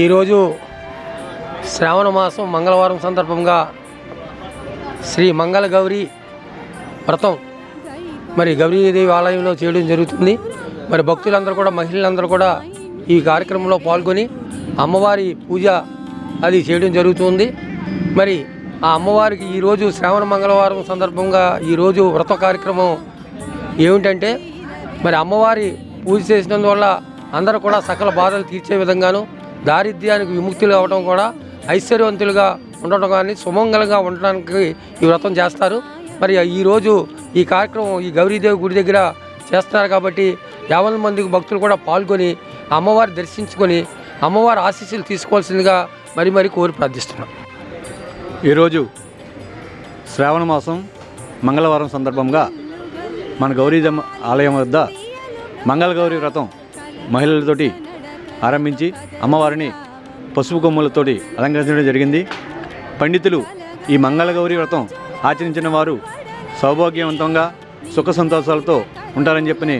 ఈరోజు శ్రావణ మాసం మంగళవారం సందర్భంగా శ్రీ మంగళ గౌరి వ్రతం మరి గౌరీదేవి ఆలయంలో చేయడం జరుగుతుంది. మరి భక్తులందరూ కూడా మహిళలందరూ కూడా ఈ కార్యక్రమంలో పాల్గొని అమ్మవారి పూజ అది చేయడం జరుగుతుంది. మరి ఆ అమ్మవారికి ఈరోజు శ్రావణ మంగళవారం సందర్భంగా ఈరోజు వ్రత కార్యక్రమం ఏమిటంటే మరి అమ్మవారి పూజ చేసినందువల్ల అందరూ కూడా సకల బాధలు తీర్చే విధంగాను దారిద్ర్యానికి విముక్తులు అవ్వడం కూడా ఐశ్వర్యవంతులుగా ఉండటం కానీ సుమంగళంగా ఉండడానికి ఈ వ్రతం చేస్తారు. మరి ఈరోజు ఈ కార్యక్రమం ఈ గౌరీదేవి గుడి దగ్గర చేస్తున్నారు కాబట్టి యాభై మందికి భక్తులు కూడా పాల్గొని అమ్మవారి దర్శించుకొని అమ్మవారి ఆశీస్సులు తీసుకోవాల్సిందిగా మరి మరి కోరి ప్రార్థిస్తున్నాం. ఈరోజు శ్రావణ మాసం మంగళవారం సందర్భంగా మన గౌరీదమ్మ ఆలయం వద్ద మంగళగౌరి వ్రతం మహిళలతోటి ఆరంభించి అమ్మవారిని పసుపు కొమ్ములతోటి అలంకరించడం జరిగింది. పండితులు ఈ మంగళగౌరి వ్రతం ఆచరించిన వారు సౌభాగ్యవంతంగా సుఖ సంతోషాలతో ఉంటారని చెప్పని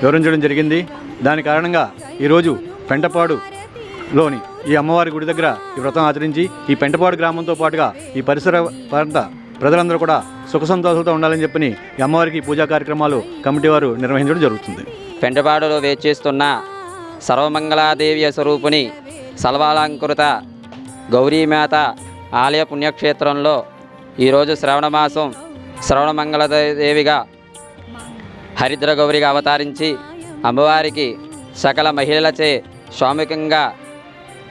వివరించడం జరిగింది. దాని కారణంగా ఈరోజు పెంటపాడు లోని ఈ అమ్మవారి గుడి దగ్గర ఈ వ్రతం ఆచరించి ఈ పెంటపాడు గ్రామంతో పాటుగా ఈ పరిసర ప్రాంత ప్రజలందరూ కూడా సుఖ సంతోషాలతో ఉండాలని చెప్పని ఈ అమ్మవారికి పూజా కార్యక్రమాలు కమిటీ వారు నిర్వహించడం జరుగుతుంది. పెంటపాడులో వేచేస్తున్న సర్వమంగళాదేవి స్వరూపుని సల్వాలంకృత గౌరీమాత ఆలయ పుణ్యక్షేత్రంలో ఈరోజు శ్రవణమాసం శ్రవణమంగళదేవిగా హరిద్ర గౌరిగా అవతరించి అమ్మవారికి సకల మహిళలచే స్వామికంగా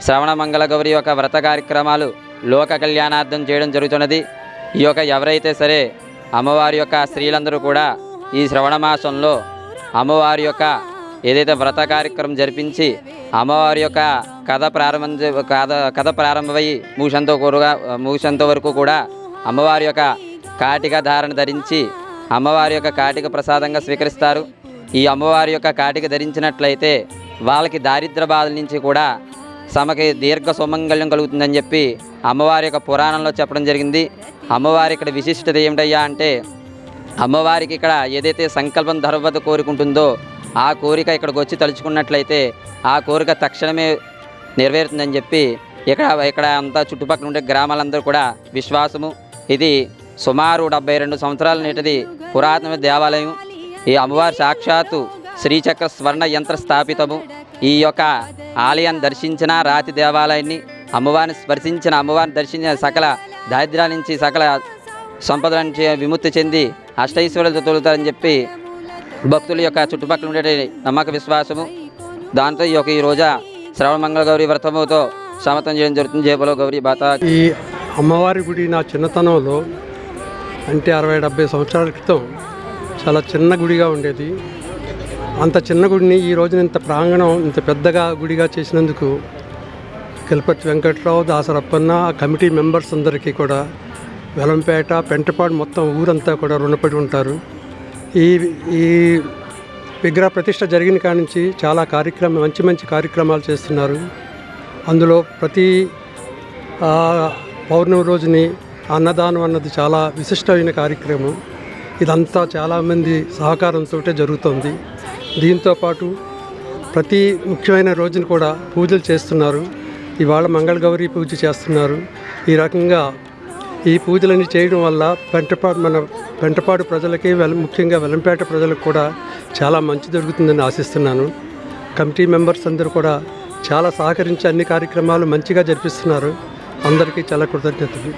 శ్రవణమంగళ గౌరి యొక్క వ్రత కార్యక్రమాలు లోక కళ్యాణార్థం చేయడం జరుగుతున్నది. ఈ యొక్క ఎవరైతే సరే అమ్మవారి యొక్క స్త్రీలందరూ కూడా ఈ శ్రవణ మాసంలో అమ్మవారి యొక్క ఏదైతే వ్రత కార్యక్రమం జరిపించి అమ్మవారి యొక్క కథ ప్రారంభం కథ కథ ప్రారంభమై మూషంతో కూరగా మూషంతో వరకు కూడా అమ్మవారి యొక్క కాటిక ధారణ ధరించి అమ్మవారి యొక్క కాటిక ప్రసాదంగా స్వీకరిస్తారు. ఈ అమ్మవారి యొక్క కాటిక ధరించినట్లయితే వాళ్ళకి దారిద్ర బాధల నుంచి కూడా సమకి దీర్ఘ సుమంగళ్యం కలుగుతుందని చెప్పి అమ్మవారి యొక్క పురాణంలో చెప్పడం జరిగింది. అమ్మవారి ఇక్కడ విశిష్టత ఏమిటయ్యా అంటే అమ్మవారికి ఇక్కడ ఏదైతే సంకల్పం ధర్వత కోరుకుంటుందో ఆ కోరిక ఇక్కడికి వచ్చి తలుచుకున్నట్లయితే ఆ కోరిక తక్షణమే నెరవేరుతుందని చెప్పి ఇక్కడ ఇక్కడ అంతా చుట్టుపక్కల ఉండే గ్రామాలందరూ కూడా విశ్వాసము. ఇది సుమారు డెబ్బై రెండు సంవత్సరాల నేటిది పురాతన దేవాలయం ఈ అమ్మవారి సాక్షాత్తు శ్రీచక్ర స్వర్ణ యంత్ర స్థాపితము. ఈ యొక్క ఆలయాన్ని దర్శించిన రాతి దేవాలయాన్ని అమ్మవారిని స్పర్శించిన అమ్మవారిని దర్శించిన సకల దారిద్ర్యాల నుంచి సకల సంపదల నుంచి విముక్తి చెంది అష్టైశ్వర్యాలతో తొలుతారని చెప్పి భక్తుల యొక్క చుట్టుపక్కల ఉండే నమ్మక విశ్వాసము. దాంతో ఈ యొక్క ఈ రోజా శ్రవణ మంగళ గౌరి వ్రతముతో సమతం చేయడం జరుగుతుంది. జేబులో గౌరీ బాత. ఈ అమ్మవారి గుడి నా చిన్నతనంలో అంటే అరవై డెబ్బై సంవత్సరాల క్రితం చాలా చిన్న గుడిగా ఉండేది. అంత చిన్న గుడిని ఈ రోజున ఇంత ప్రాంగణం ఇంత పెద్దగా గుడిగా చేసినందుకు కిలపతి వెంకట్రావు దాసరప్పన్న ఆ కమిటీ మెంబర్స్ అందరికీ కూడా వెలంపేట పెంటపాడు మొత్తం ఊరంతా కూడా రుణపడి ఉంటారు. ఈ ఈ విగ్రహ ప్రతిష్ట జరిగిన కాడి నుంచి చాలా కార్యక్రమం మంచి మంచి కార్యక్రమాలు చేస్తున్నారు. అందులో ప్రతి పౌర్ణమి రోజుని అన్నదానం అన్నది చాలా విశిష్టమైన కార్యక్రమం. ఇదంతా చాలామంది సహకారంతో జరుగుతుంది. దీంతో పాటు ప్రతి ముఖ్యమైన రోజున కూడా పూజలు చేస్తున్నారు. ఇవాళ మంగళగౌరి పూజ చేస్తున్నారు. ఈ రకంగా ఈ పూజలన్నీ చేయడం వల్ల పెంటపాడు మన పెంటపాడు ప్రజలకి వెల ముఖ్యంగా వెలంపేట ప్రజలకు కూడా చాలా మంచి జరుగుతుందని ఆశిస్తున్నాను. కమిటీ మెంబర్స్ అందరూ కూడా చాలా సహకరించి అన్ని కార్యక్రమాలు మంచిగా జరిపిస్తున్నారు. అందరికీ చాలా కృతజ్ఞతలు.